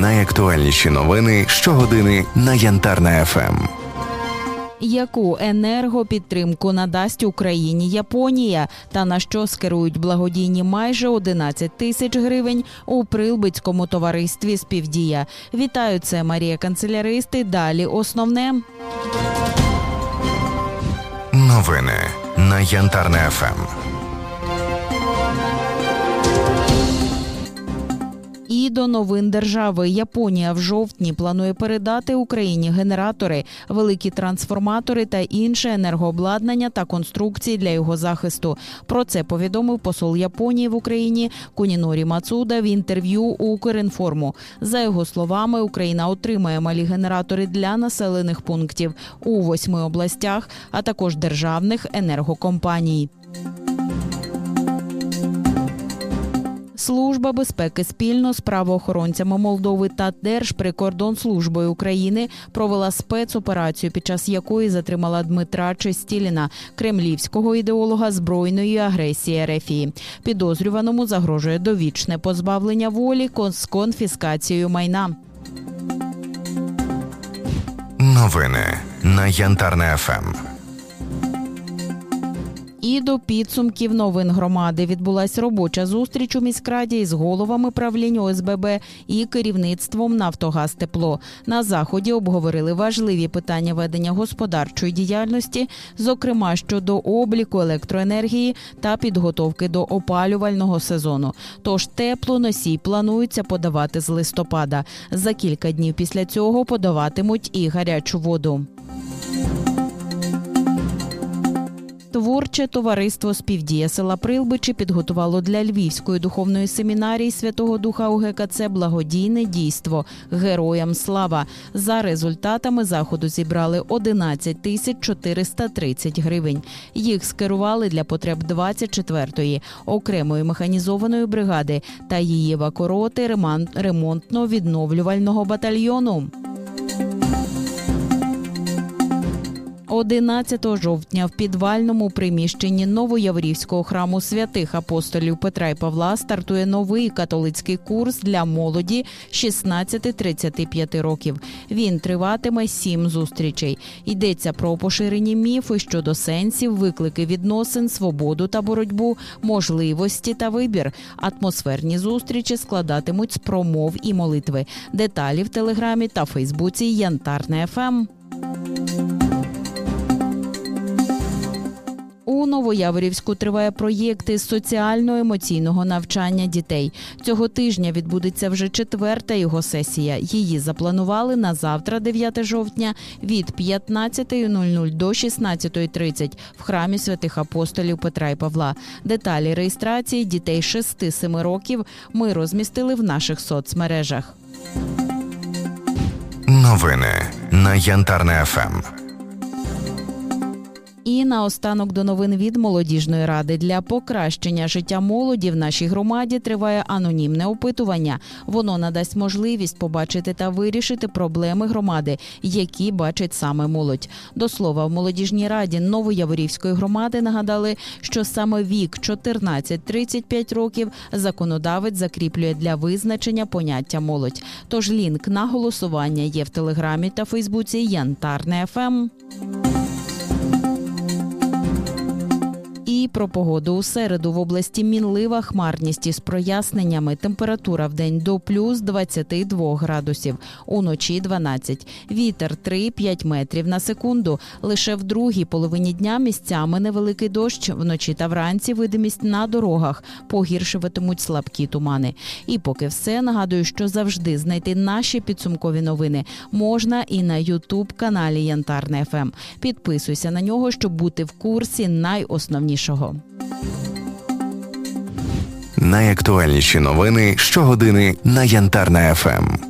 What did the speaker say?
Найактуальніші новини щогодини на Янтарна ФМ. Яку енергопідтримку надасть Україні Японія та на що скерують благодійні майже 11 тисяч гривень у Прилбицькому товаристві Співдія? Вітаю, це Марія Канцеляристи. Далі основне. Новини на Янтарна ФМ. До новин держави Японія в жовтні планує передати Україні генератори, великі трансформатори та інше енергообладнання та конструкції для його захисту. Про це повідомив посол Японії в Україні Кунінорі Мацуда в інтерв'ю Укрінформу. За його словами, Україна отримає малі генератори для населених пунктів у восьми областях, а також державних енергокомпаній. Служба безпеки спільно з правоохоронцями Молдови та Держприкордонслужбою України провела спецоперацію, під час якої затримала Дмитра Чистіліна, кремлівського ідеолога збройної агресії РФІ. Підозрюваному загрожує довічне позбавлення волі з конфіскацією майна. Новини на Янтарна ФМ. І до підсумків новин громади відбулася робоча зустріч у міськраді із головами правлінь ОСББ і керівництвом Нафтогаз Тепло. На заході обговорили важливі питання ведення господарчої діяльності, зокрема щодо обліку електроенергії та підготовки до опалювального сезону. Тож теплоносій планується подавати з листопада. За кілька днів після цього подаватимуть і гарячу воду. Творче товариство співдія села Прилбичі підготувало для Львівської духовної семінарії Святого Духа УГКЦ благодійне дійство Героям слава. За результатами заходу зібрали 11 тисяч 430 гривень. Їх скерували для потреб 24-ї окремої механізованої бригади та її вакороти ремонтно-відновлювального батальйону. 11 жовтня в підвальному приміщенні Новояврівського храму святих апостолів Петра і Павла стартує новий католицький курс для молоді 16-35 років. Він триватиме сім зустрічей. Йдеться про поширені міфи щодо сенсів, виклики відносин, свободу та боротьбу, можливості та вибір. Атмосферні зустрічі складатимуть з промов і молитви. Деталі в телеграмі та Фейсбуці Янтарне Ем». ФМ. Новояворівську триває проєкт із соціально-емоційного навчання дітей. Цього тижня відбудеться вже четверта його сесія. Її запланували на завтра, 9 жовтня, від 15.00 до 16.30 в храмі святих апостолів Петра і Павла. Деталі реєстрації дітей 6-7 років ми розмістили в наших соцмережах. Новини на Янтарна ФМ. І наостанок до новин від молодіжної ради для покращення життя молоді в нашій громаді триває анонімне опитування. Воно надасть можливість побачити та вирішити проблеми громади, які бачить саме молодь. До слова, в молодіжній раді Новояворівської громади нагадали, що саме вік 14-35 років законодавець закріплює для визначення поняття молодь. Тож лінк на голосування є в телеграмі та Фейсбуці Янтарне Ем». ФМ. Про погоду у середу в області мінлива хмарність із проясненнями. Температура в день до плюс 22 градусів, уночі 12. Вітер 3-5 метрів на секунду. Лише в другій половині дня місцями невеликий дощ. Вночі та вранці видимість на дорогах. Погіршуватимуть слабкі тумани. І поки все нагадую, що завжди знайти наші підсумкові новини можна і на Ютуб каналі Янтарне ФМ. Підписуйся на нього, щоб бути в курсі найосновнішого. Найактуальніші новини щогодини на Янтарна ФМ.